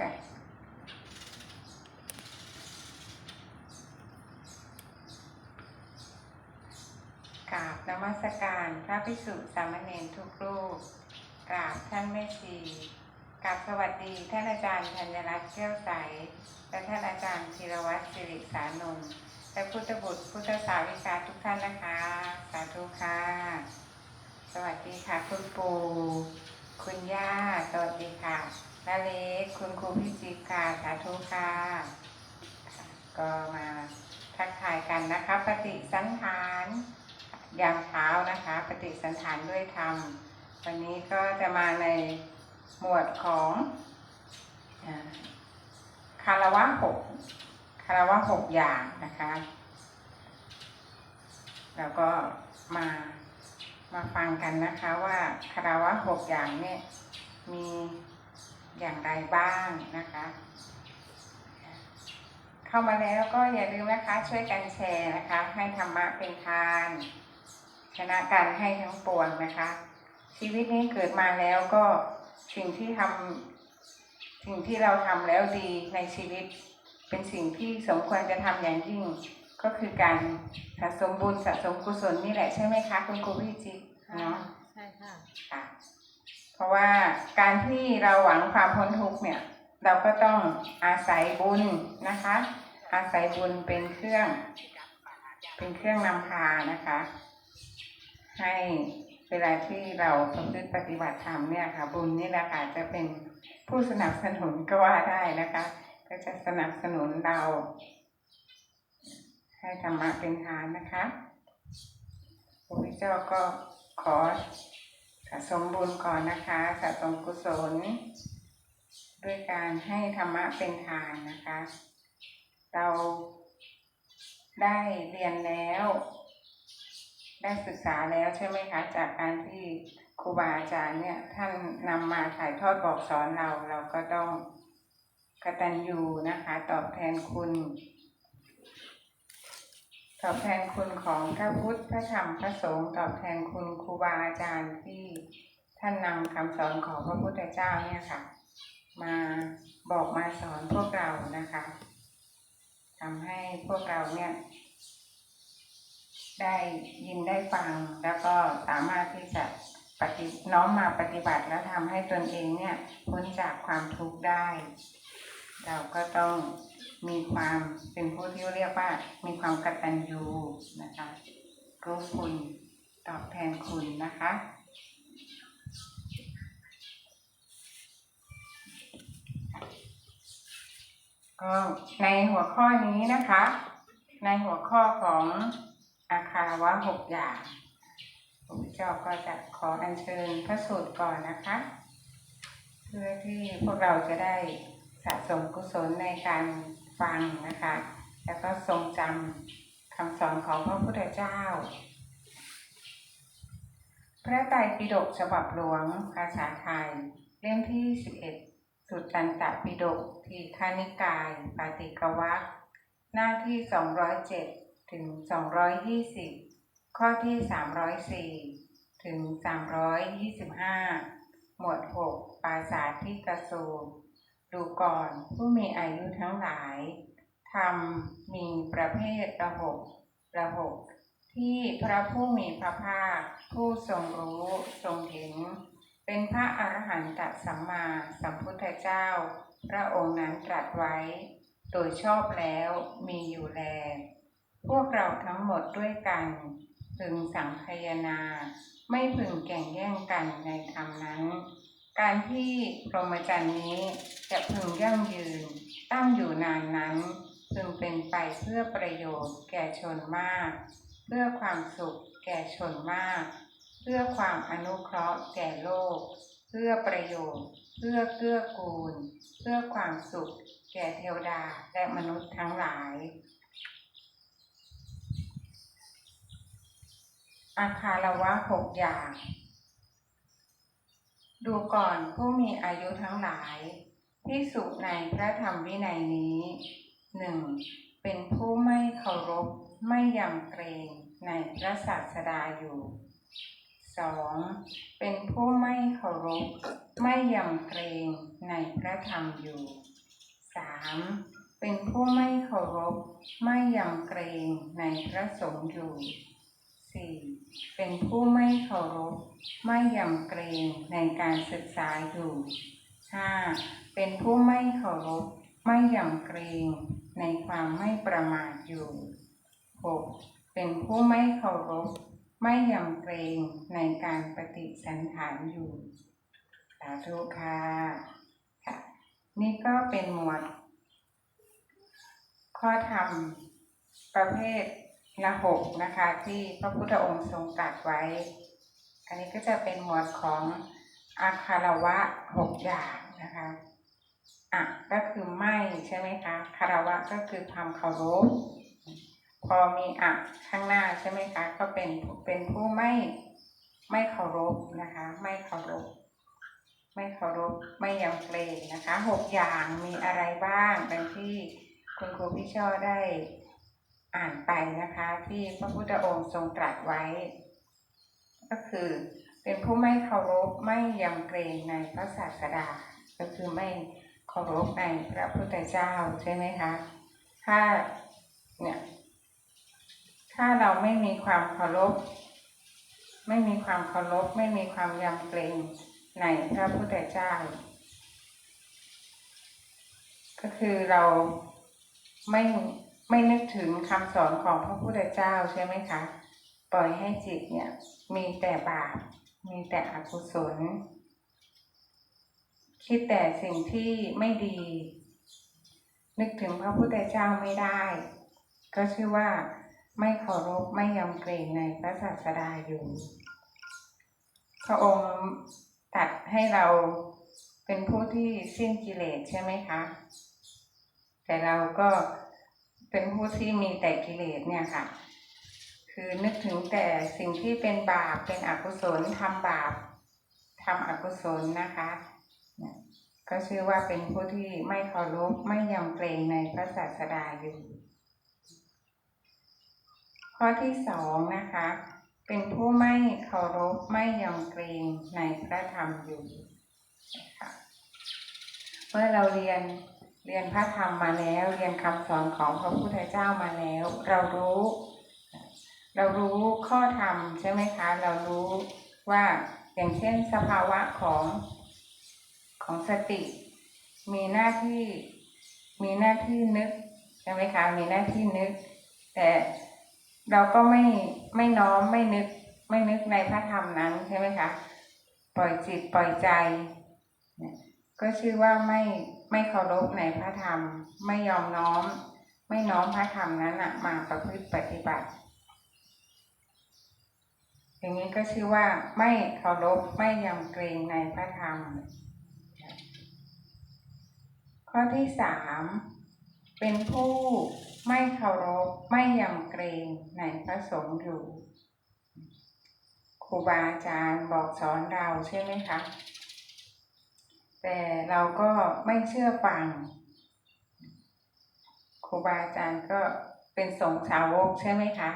ค่ะกราบนมัสการพระภิกษุสามเณรทุกรูป กราบท่านแม่ชีกราบสวัสดีท่านอาจารย์ธัญรัตน์แก้วใส และท่านอาจารย์ธีรวัตรสิริสานนท์และพุทธบุตรพุทธสาวิกาทุกท่านนะคะ สาธุค่ะ สวัสดีค่ะ คุณปู่คุณย่า สวัสดีค่ะ นาเล็กคุณครูพิจิตรค่ะสาธุค่ะค่ะก็มาทักทายกันนะคะ ปฏิสันฐานยามเช้านะคะ ปฏิสันฐานด้วยธรรม วันนี้ก็จะมาในหมวดของคารวะหกคารวะหกอย่างนะคะ แล้วก็มามาฟังกันนะคะว่าคารวะหกอย่างเนี่ยมี อย่างไรบ้างนะคะ เข้ามาแล้วก็อย่าลืมนะคะช่วยกันแชร์นะคะ ให้ธรรมะเป็นทาน ชนะการให้ทั้งปวงนะคะ ชีวิตนี้เกิดมาแล้วก็สิ่งที่ทำสิ่งที่เราทำแล้วดีในชีวิต เป็นสิ่งที่สมควรจะทำอย่างยิ่ง ก็คือการสะสมบุญสะสมกุศลนี่แหละใช่ไหมคะ คุณครูพี่จิ๊กเนาะใช่ค่ะค่ะ เพราะว่าการที่เราหวังความพ้นทุกข์เนี่ย เราก็ต้องอาศัยบุญนะคะ อาศัยบุญเป็นเครื่อง เป็นเครื่องนำพานะคะ ให้เวลาที่เราประพฤติปฏิบัติธรรมเนี่ยค่ะ บุญนี่แหละค่ะจะเป็นผู้สนับสนุนก็ว่าได้นะคะ ก็จะสนับสนุนเรา ให้ธรรมะเป็นทานนะคะพระพุทธเจ้าก็ขอ สะสมบุญก่อนนะคะสะสมกุศล ด้วยการให้ธรรมะเป็นทานนะคะ เราได้เรียนแล้ว ได้ศึกษาแล้วใช่ไหมคะจากการที่ครูบาอาจารย์เนี่ยท่านนำมาถ่ายทอดบอกสอนเราเราก็ต้องกตัญญูนะคะ ตอบแทนคุณ ตอบแทนคุณของพระพุทธพระธรรมพระสงฆ์ตอบแทนคุณครูบาอาจารย์ที่ท่านนำคำสอนของพระพุทธเจ้าเนี่ยค่ะ มาบอกมาสอนพวกเรานะคะทำให้พวกเราเนี่ย ได้ยินได้ฟังแล้วก็สามารถที่จะปฏิน้อมมาปฏิบัติแล้วทำให้ตนเองเนี่ยพ้นจากความทุกข์ได้ เราก็ต้องมีความเป็นผู้ที่เรียกว่า มีความกตัญญูนะคะรู้คุณตอบแทนคุณนะคะก็ในหัวข้อนี้นะคะ ในหัวข้อของอาคารวะหกอย่างพระเจ้าก็จะขออัญเชิญพระสูตรก่อนนะคะ เพื่อที่พวกเราจะได้ สะสมกุศลในการฟังนะคะ แล้วก็ทรงจำคำสอนของพระพุทธเจ้า พระไตรปิฎกฉบับหลวงภาษาไทย เล่มที่ 11 สุตตันตปิฎกทีฆานิกาย ปาติกวัคหน้าที่ 207 ถึง 220 ข้อที่ 304 ถึง 325 หมวด 6 ปาสาทที่กระสูน ดูก่อนผู้มีอายุทั้งหลายทำมีประเภทระหกระหกที่พระผู้มีพระภาค ผู้ทรงรู้ทรงเห็น เป็นพระอรหันตสัมมาสัมพุทธเจ้า พระองค์นั้นตรัสไว้ โดยชอบแล้วมีอยู่แล พวกเราทั้งหมดด้วยกัน พึงสังคายนา ไม่พึงแข่งแย่งกันในธรรมนั้น การที่พรหมจรรย์นี้จะพึงยั่งยืนตั้งอยู่นานนั้น พึงเป็นไปเพื่อประโยชน์แก่ชนมาก เพื่อความสุขแก่ชนมาก เพื่อความอนุเคราะห์แก่โลก เพื่อประโยชน์ เพื่อเกื้อกูล เพื่อความสุข แก่เทวดาและมนุษย์ทั้งหลาย อาคารวะหกอย่าง ดูก่อนผู้มีอายุทั้งหลายที่สุในพระธรรมวินัยนี้หนึ่งเป็นผู้ไม่เคารพไม่ยำเกรงในพระศาสดาอยู่สองเป็นผู้ไม่เคารพไม่ยำเกรงในพระธรรมอยู่สามเป็นผู้ไม่เคารพไม่ยำเกรงในพระสงฆ์อยู่สี่ เป็นผู้ไม่เคารพไม่ยำเกรงในการศึกษาอยู่ห้าเป็นผู้ไม่เคารพไม่ยำเกรงในความไม่ประมาทอยู่หกเป็นผู้ไม่เคารพไม่ยำเกรงในการปฏิสันฐานอยู่ สาธุค่ะค่ะ นี่ก็เป็นหมวด ข้อธรรม ประเภท ละหกนะคะ ที่พระพุทธองค์ทรงตรัสไว้ อันนี้ก็จะเป็นหมวดของอาคารวะหกอย่างนะคะอะก็คือไม่ใช่ไหมคะคารวะก็คือความเคารพพอมีอะข้างหน้าใช่ไหมคะ ก็เป็นเป็นผู้ไม่ไม่เคารพนะคะ ไม่เคารพไม่เคารพไม่ยำเกรงนะคะหกอย่างมีอะไรบ้างดังที่คุณครูพี่ช่อได้ อ่านไปนะคะที่พระพุทธองค์ทรงตรัสไว้ ก็คือเป็นผู้ไม่เคารพไม่ยำเกรงในพระศาสดา ก็คือไม่เคารพในพระพุทธเจ้าใช่ไหมคะถ้าเนี่ยถ้าเราไม่มีความเคารพ ไม่มีความเคารพ ไม่มีความยำเกรงในพระพุทธเจ้า ก็คือเราไม่ ไม่นึกถึงคำสอนของพระพุทธเจ้าใช่ไหมคะ ปล่อยให้จิตเนี่ย มีแต่บาป มีแต่อกุศล คิดแต่สิ่งที่ไม่ดี นึกถึงพระพุทธเจ้าไม่ได้ ก็ชื่อว่าไม่เคารพไม่ยำเกรงในพระศาสดาอยู่ พระองค์ตัดให้เราเป็นผู้ที่สิ้นกิเลสใช่ไหมคะ แต่เราก็เป็นผู้ที่มีแต่กิเลสเนี่ยค่ะ คือนึกถึงแต่สิ่งที่เป็นบาปเป็นอกุศลทำบาปทำอกุศลนะคะก็ชื่อว่าเป็นผู้ที่ไม่เคารพไม่ยำเกรงในพระศาสดาอยู่ข้อที่สองนะคะ เป็นผู้ไม่เคารพไม่ยำเกรงในพระธรรมอยู่นะคะเมื่อเราเรียน เรียนพระธรรมมาแล้ว เรียนคำสอนของพระพุทธเจ้ามาแล้ว เรารู้ เรารู้ข้อธรรมใช่ไหมคะ เรารู้ว่าอย่างเช่นสภาวะของของสติ มีหน้าที่มีหน้าที่นึกใช่ไหมคะมีหน้าที่นึก แต่เราก็ไม่ไม่น้อมไม่นึก ไม่นึกในพระธรรมนั้นใช่ไหมคะ ปล่อยจิตปล่อยใจ ก็ชื่อว่าไม่ไม่เคารพในพระธรรม ไม่ยอมน้อม ไม่น้อมพระธรรมนั้นอะมาประพฤติปฏิบัติ อย่างนี้ก็ชื่อว่าไม่เคารพไม่ยำเกรงในพระธรรม ข้อที่สามเป็นผู้ไม่เคารพไม่ยำเกรงในพระสงฆ์อยู่ครูบาอาจารย์บอกสอนเราใช่ไหมคะ แต่เราก็ไม่เชื่อฟังครูบาอาจารย์ก็เป็นสงฆ์สาวกใช่ไหมคะ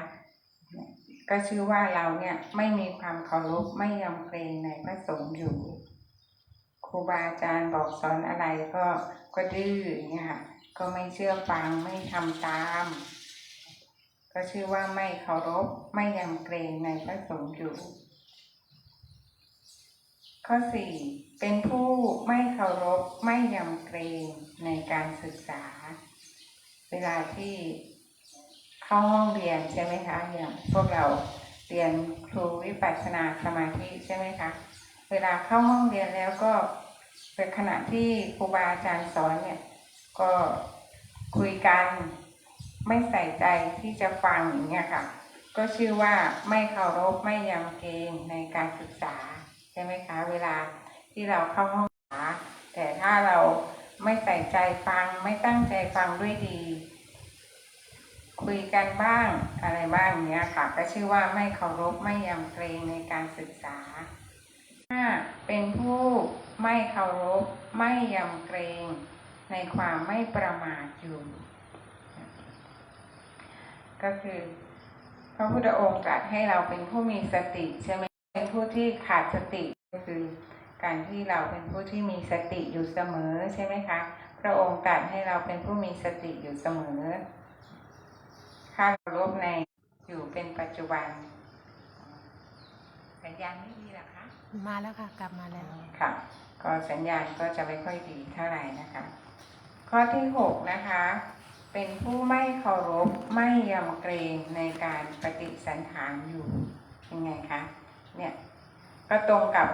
ก็ชื่อว่าเราเนี่ยไม่มีความเคารพไม่ยำเกรงในพระสงฆ์อยู่ครูบาอาจารย์บอกสอนอะไรก็ก็ดื้ออย่างเงี้ยค่ะ ก็ไม่เชื่อฟังไม่ทำตาม ก็ชื่อว่าไม่เคารพไม่ยำเกรงในพระสงฆ์อยู่ ข้อสี่เป็นผู้ไม่เคารพไม่ยำเกรงในการศึกษา เวลาที่เข้าห้องเรียนใช่ไหมคะอย่างพวกเราเรียนครูวิปัสสนาสมาธิใช่ไหมคะเวลาเข้าห้องเรียนแล้วก็เป็นขณะที่ครูบาอาจารย์สอนเนี่ย ก็คุยกันไม่ใส่ใจที่จะฟังอย่างเงี้ยค่ะ ก็ชื่อว่าไม่เคารพไม่ยำเกรงในการศึกษา ใช่ไหมคะ เวลาที่เราเข้าห้องศึกษาแต่ถ้าเราไม่ใส่ใจฟังไม่ตั้งใจฟังด้วยดี คุยกันบ้างอะไรบ้างเนี้ยค่ะ ก็ชื่อว่าไม่เคารพไม่ยำเกรงในการศึกษาห้าเป็นผู้ไม่เคารพไม่ยำเกรงในความไม่ประมาทอยู่ ก็คือพระพุทธองค์ตรัสให้เราเป็นผู้มีสติใช่ไหม เป็นผู้ที่ขาดสติก็คือการที่เราเป็นผู้ที่มีสติอยู่เสมอใช่ไหมคะ พระองค์ตรัสให้เราเป็นผู้มีสติอยู่เสมอข้าเคารพในอยู่เป็นปัจจุบันสัญญาณไม่ดีเหรอคะ มาแล้วค่ะ กลับมาแล้ว ค่ะ ก็สัญญาณก็จะไม่ค่อยดีเท่าไหร่นะคะ ข้อที่หกนะคะ เป็นผู้ไม่เคารพไม่ยำเกรงในการปฏิสันถานอยู่ยังไงคะ เนี่ยก็ตรงกับ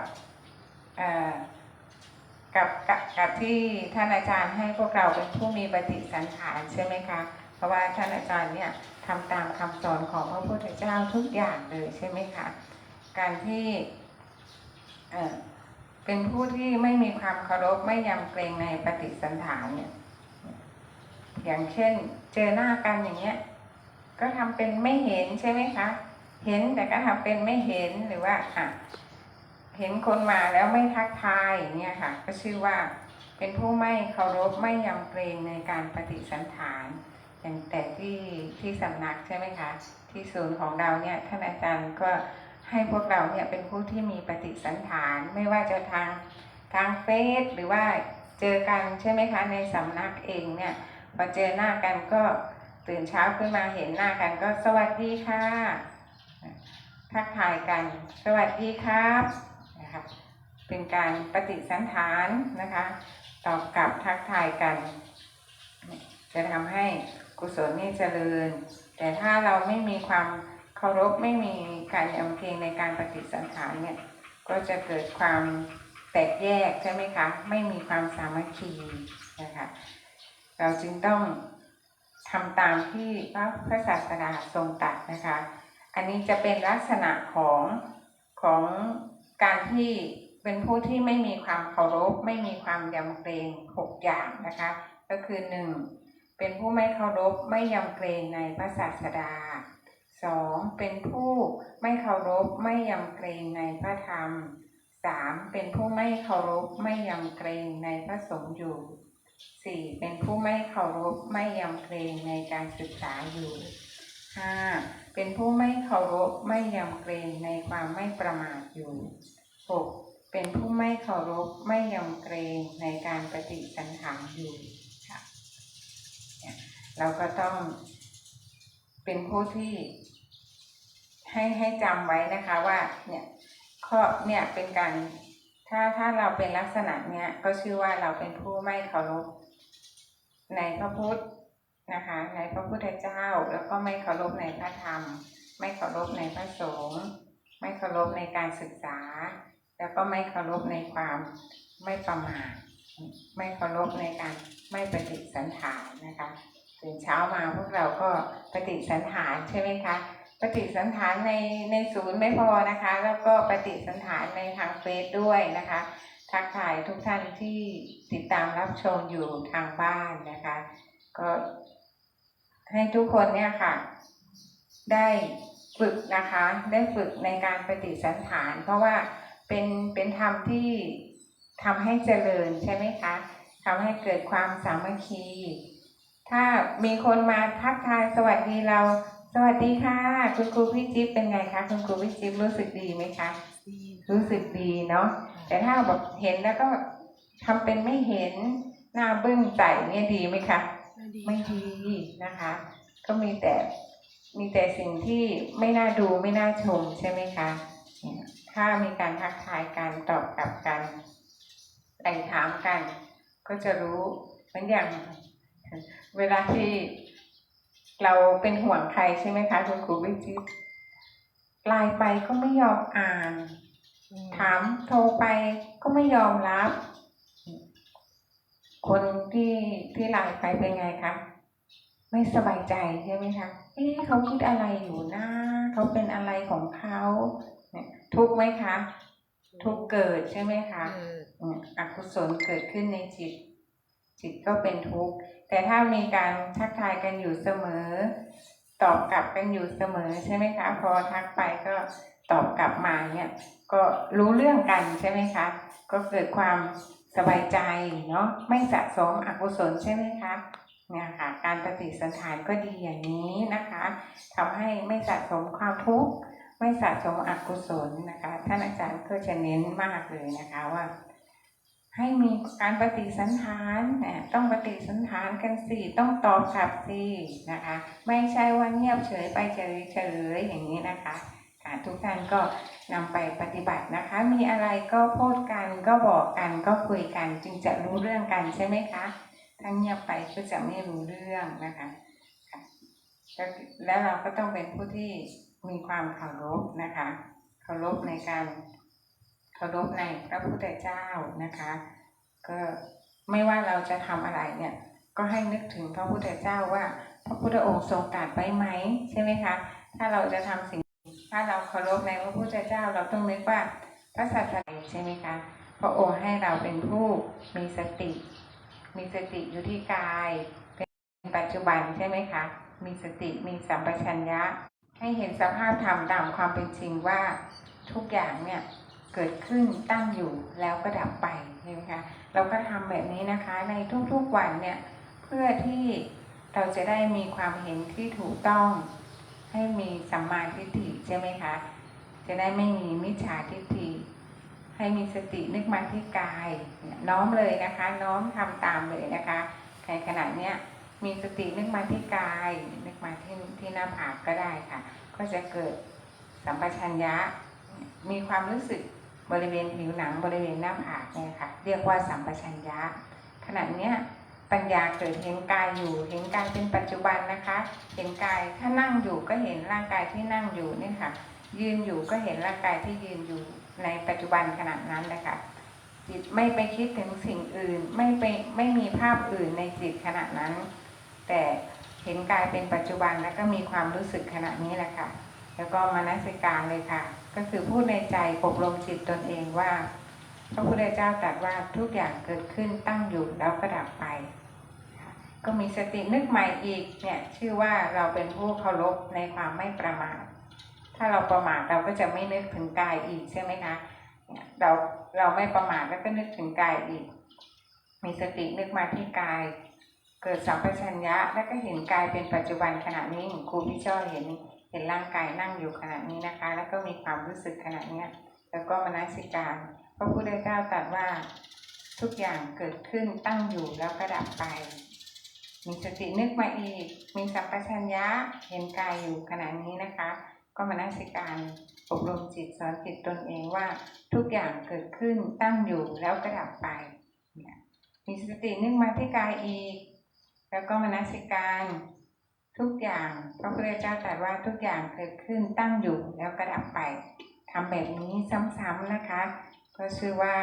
กับกับกับที่ท่านอาจารย์ให้พวกเราเป็นผู้มีปฏิสันถานใช่ไหมคะ เพราะว่าท่านอาจารย์เนี่ยทำตามคำสอนของพระพุทธเจ้าทุกอย่างเลยใช่ไหมคะ การที่เป็นผู้ที่ไม่มีความเคารพไม่ยำเกรงในปฏิสันถานเนี่ย อย่างเช่นเจอหน้ากันอย่างเงี้ย ก็ทำเป็นไม่เห็นใช่ไหมคะ เห็นแต่ก็ทำเป็นไม่เห็นหรือว่าอะเห็นคนมาแล้วไม่ทักทายเนี่ยค่ะ ก็ชื่อว่าเป็นผู้ไม่เคารพไม่ยำเกรงในการปฏิสันถาน อย่างแต่ที่ที่สำนักใช่ไหมคะ ที่ศูนย์ของเราเนี่ยท่านอาจารย์ก็ให้พวกเราเนี่ยเป็นผู้ที่มีปฏิสันถาน ไม่ว่าจะทางทางเฟซหรือว่าเจอกันใช่ไหมคะ ในสำนักเองเนี่ยพอเจอหน้ากันก็ตื่นเช้าขึ้นมาเห็นหน้ากันก็สวัสดีค่ะ ทักทายกัน สวัสดีครับนะคะเป็นการปฏิสันฐานนะคะ ตอบกลับทักทายกัน จะทำให้กุศลนี่เจริญ แต่ถ้าเราไม่มีความเคารพไม่มีการยำเกรงในการปฏิสันฐานเนี่ยก็จะเกิดความแตกแยกใช่ไหมคะ ไม่มีความสามัคคีนะคะ เราจึงต้องทำตามที่พระศาสดาทรงตรัสนะคะ อันนี้จะเป็นลักษณะของของการที่เป็นผู้ที่ไม่มีความเคารพ ไม่มีความยำเกรงหกอย่างนะคะ ก็คือหนึ่งเป็นผู้ไม่เคารพไม่ยำเกรงในพระศาสดาสองเป็นผู้ไม่เคารพไม่ยำเกรงในพระธรรมสามเป็นผู้ไม่เคารพไม่ยำเกรงในพระสงฆ์อยู่สี่เป็นผู้ไม่เคารพไม่ยำเกรงในการศึกษาอยู่ ห้าเป็นผู้ไม่เคารพไม่ยำเกรงในความไม่ประมาทอยู่หกเป็นผู้ไม่เคารพไม่ยำเกรงในการปฏิสันถานอยู่ค่ะเนี่ยเราก็ต้องเป็นผู้ที่ให้ให้จำไว้นะคะว่าเนี่ยข้อเนี่ยเป็นการถ้าถ้าเราเป็นลักษณะเนี้ยก็ชื่อว่าเราเป็นผู้ไม่เคารพในพระพุทธ นะคะในพระพุทธเจ้าแล้วก็ไม่เคารพในพระธรรม ไม่เคารพในพระสงฆ์ไม่เคารพในการศึกษา แล้วก็ไม่เคารพในความไม่ประมาทไม่เคารพในการไม่ปฏิสันถานนะคะตื่นเช้ามาพวกเราก็ปฏิสันถานใช่ไหมคะปฏิสันฐานในในศูนย์ไม่พอนะคะ แล้วก็ปฏิสันฐานในทางเฟซด้วยนะคะทักทายทุกท่านที่ติดตามรับชมอยู่ทางบ้านนะคะ ก็ ให้ทุกคนเนี่ยค่ะ ได้ฝึกนะคะ ได้ฝึกในการปฏิสันฐาน เพราะว่าเป็นเป็นธรรมที่ทำให้เจริญใช่ไหมคะทำให้เกิดความสามัคคี ถ้ามีคนมาทักทายสวัสดีเรา สวัสดีค่ะ คุณครูพี่จิ๊บเป็นไงคะคุณครูพี่จิ๊บรู้สึกดีไหมคะรู้สึกดีเนาะแต่ถ้าแบบเห็นแล้วก็ทำเป็นไม่เห็นหน้าบึ้งใส่เนี่ยดีไหมคะ ไม่ดีนะคะ ก็มีแต่มีแต่สิ่งที่ไม่น่าดูไม่น่าชมใช่ไหมคะเนี่ยถ้ามีการทักทายกันตอบกลับกันไต่ถามกัน ก็จะรู้เหมือนอย่าง เวลาที่เราเป็นห่วงใครใช่ไหมคะคุณครูวิจิตรไลน์ไปก็ไม่ยอมอ่าน ถามโทรไปก็ไม่ยอมรับ คนที่ที่ไลน์ไปเป็นไงคะไม่สบายใจใช่ไหมคะเอ๊ะเขาคิดอะไรอยู่นะเขาเป็นอะไรของเขาเนี่ยทุกข์ไหมคะทุกข์เกิดใช่ไหมคะอืมอกุศลเกิดขึ้นในจิต จิตก็เป็นทุกข์แต่ถ้ามีการทักทายกันอยู่เสมอ ตอบกลับกันอยู่เสมอใช่ไหมคะ พอทักไปก็ตอบกลับมาเนี่ย ก็รู้เรื่องกันใช่ไหมคะ ก็เกิดความ สบายใจเนาะไม่สะสมอกุศลใช่ไหมคะเนี่ยค่ะการปฏิสันฐานก็ดีอย่างนี้นะคะทำให้ไม่สะสมความทุกข์ไม่สะสมอกุศลนะคะ ท่านอาจารย์ก็จะเน้นมากเลยนะคะว่า ให้มีการปฏิสันฐานนะต้องปฏิสันฐานกันสิต้องตอบกลับสินะคะ ไม่ใช่ว่าเงียบเฉยไปเฉยเฉยอย่างนี้นะคะ ทุกท่านก็นำไปปฏิบัตินะคะ มีอะไรก็พูดกันก็บอกกันก็คุยกันจึงจะรู้เรื่องกันใช่ไหมคะถ้าเงียบไปก็จะไม่รู้เรื่องนะคะแล้วเราก็ต้องเป็นผู้ที่มีความเคารพนะคะเคารพในการเคารพในพระพุทธเจ้านะคะ ก็ไม่ว่าเราจะทำอะไรเนี่ย ก็ให้นึกถึงพระพุทธเจ้าว่า พระพุทธองค์ทรงตรัสไว้ไหมใช่ไหมคะ ถ้าเราจะทำสิ่ง ถ้าเราเคารพในพระพุทธเจ้าเราต้องนึกว่าพระศาสนาใช่ไหมคะพระองค์ให้เราเป็นผู้มีสติ มีสติอยู่ที่กาย เป็นปัจจุบันใช่ไหมคะ มีสติมีสัมปชัญญะ ให้เห็นสภาพธรรมตามความเป็นจริงว่าทุกอย่างเนี่ยเกิดขึ้นตั้งอยู่แล้วก็ดับไปใช่ไหมคะเราก็ทำแบบนี้นะคะ ในทุกๆวันเนี่ยเพื่อที่เราจะได้มีความเห็นที่ถูกต้อง ให้มีสัมมาทิฏฐิใช่ไหมคะ จะได้ไม่มีมิจฉาทิฏฐิ ให้มีสตินึกมาที่กาย น้อมเลยนะคะ น้อมทำตามเลยนะคะในขณะเนี้ยมีสตินึกมาที่กาย นึกมาที่ที่หน้าผากก็ได้ค่ะ ก็จะเกิดสัมปชัญญะ มีความรู้สึกบริเวณผิวหนังบริเวณหน้าผากเนี่ยค่ะ เรียกว่าสัมปชัญญะขณะเนี้ย ปัญญาเกิดเห็นกายอยู่ เห็นกายเป็นปัจจุบันนะคะ เห็นกายถ้านั่งอยู่ก็เห็นร่างกายที่นั่งอยู่นี่ค่ะ ยืนอยู่ก็เห็นร่างกายที่ยืนอยู่ในปัจจุบันขณะนั้นนะคะจิตไม่ไปคิดถึงสิ่งอื่น ไม่ไปไม่มีภาพอื่นในจิตขณะนั้น แต่เห็นกายเป็นปัจจุบันแล้วก็มีความรู้สึกขณะนี้แหละค่ะ แล้วก็มานัสการเลยค่ะ ก็คือพูดในใจอบรมจิตตนเองว่าพระพุทธเจ้าตรัสว่าทุกอย่างเกิดขึ้นตั้งอยู่แล้วก็ดับไป ก็มีสตินึกใหม่อีกเนี่ยชื่อว่าเราเป็นผู้เคารพในความไม่ประมาทถ้าเราประมาทเราก็จะไม่นึกถึงกายอีกใช่ไหมคะเนี่ยเราเราไม่ประมาทแล้วก็นึกถึงกายอีก มีสตินึกมาที่กาย เกิดสัมปชัญญะแล้วก็เห็นกายเป็นปัจจุบันขณะนี้เหมือนครูพี่ช่อเห็นเห็นร่างกายนั่งอยู่ขณะนี้นะคะ แล้วก็มีความรู้สึกขณะเนี้ยแล้วก็มนสิการพระพุทธเจ้าตรัสว่าทุกอย่างเกิดขึ้นตั้งอยู่แล้วก็ดับไป มีสตินึกมาอีก มีสัมปชัญญะเห็นกายอยู่ขณะนี้นะคะ ก็มานสิการอบรมจิตสอนจิตตนเองว่าทุกอย่างเกิดขึ้นตั้งอยู่แล้วก็ดับไป มีสตินึกมาที่กายอีก แล้วก็มานสิการทุกอย่างพระพุทธเจ้าตรัสว่าทุกอย่างเกิดขึ้นตั้งอยู่แล้วก็ดับไปทำแบบนี้ซ้ำๆนะคะ ก็ชื่อว่า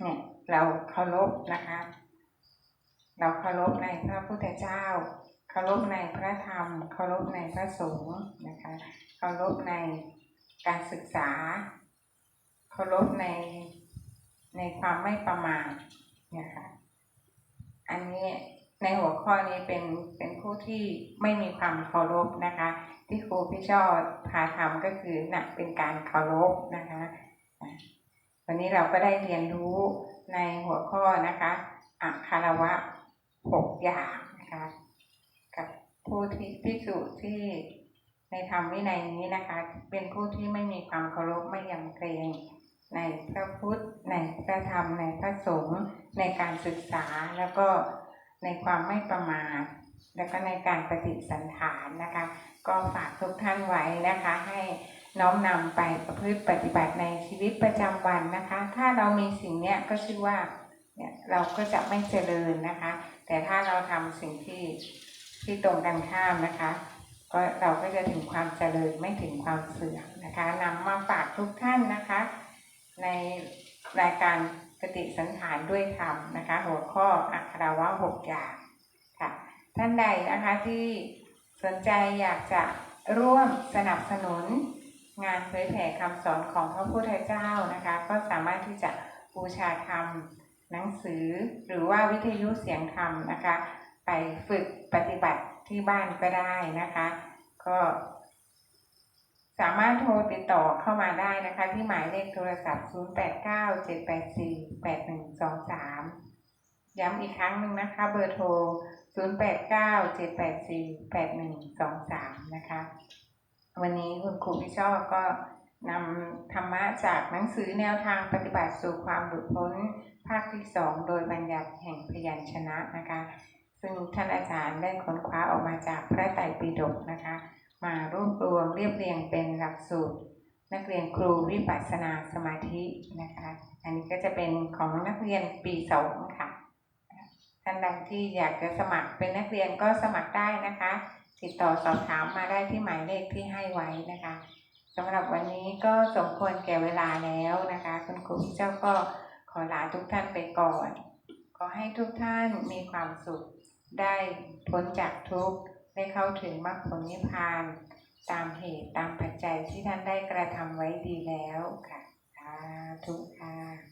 เนี่ยเราเคารพนะคะ เราเคารพในพระพุทธเจ้าเคารพในพระธรรมเคารพในพระสงฆ์นะคะเคารพในการศึกษาเคารพในในความไม่ประมาทนี่ยค่ะอันนี้ในหัวข้อนี้เป็นเป็นผู้ที่ไม่มีความเคารพนะคะ ที่ครูพี่ชอบพาทำก็คือนะ่ะเป็นการเคารพนะคะอะวันนี้เราก็ได้เรียนรู้ในหัวข้อนะคะอัคารวะ หกอย่างนะคะ กับผู้ที่พิสูจน์ที่ในธรรมวินัยนี้นะคะ เป็นผู้ที่ไม่มีความเคารพไม่ยำเกรงในพระพุทธในพระธรรมในพระสงฆ์ในการศึกษาแล้วก็ในความไม่ประมาทแล้วก็ในการปฏิสันฐานนะคะ ก็ฝากทุกท่านไว้นะคะ ให้น้อมนำไปประพฤติปฏิบัติในชีวิตประจำวันนะคะ ถ้าเรามีสิ่งเนี้ยก็ชื่อว่า เนี่ยเราก็จะไม่เจริญนะคะ แต่ถ้าเราทำสิ่งที่ที่ตรงกันข้ามนะคะ ก็เราก็จะถึงความเจริญไม่ถึงความเสื่อมนะคะนำมาฝากทุกท่านนะคะ ในรายการปฏิสันฐานด้วยธรรมนะคะ หัวข้ออัคราวะหกอย่างค่ะ ท่านใดนะคะที่สนใจอยากจะร่วมสนับสนุนงานเผยแผ่คำสอนของพระพุทธเจ้านะคะ ก็สามารถที่จะบูชาธรรม หนังสือหรือว่าวิทยุเสียงธรรมนะคะ ไปฝึกปฏิบัติที่บ้านก็ได้นะคะ ก็สามารถโทรติดต่อเข้ามาได้นะคะ ที่หมายเลขโทรศัพท์ 0897848123 ย้ำอีกครั้งหนึ่งนะคะ เบอร์โทร 0897848123 นะคะ วันนี้คุณครูพี่ชอบก็นำธรรมะจากหนังสือแนวทางปฏิบัติสู่ความหลุดพ้นาคที่สองโดยบัญญัติแห่งพยัญชนะนะคะ ซึ่งท่านอาจารย์ได้ค้นคว้าออกมาจากพระไตรปิฎกนะคะ มารวบรวมเรียบเรียงเป็นหลักสูตร นักเรียนครูวิปัสสนาสมาธินะคะ อันนี้ก็จะเป็นของนักเรียนปีสองค่ะท่านใดที่อยากจะสมัครเป็นนักเรียนก็สมัครได้นะคะ ติดต่อสอบถามมาได้ที่หมายเลขที่ให้ไว้นะคะสำหรับวันนี้ก็สมควรแก่เวลาแล้วนะคะ คุณครูเจ้าก็ ขอลาทุกท่านไปก่อน ขอให้ทุกท่านมีความสุข ได้พ้นจากทุกข์ ได้เข้าถึงมรรคผลนิพพาน ตามเหตุตามปัจจัยที่ท่านได้กระทำไว้ดีแล้วค่ะสาธุค่ะ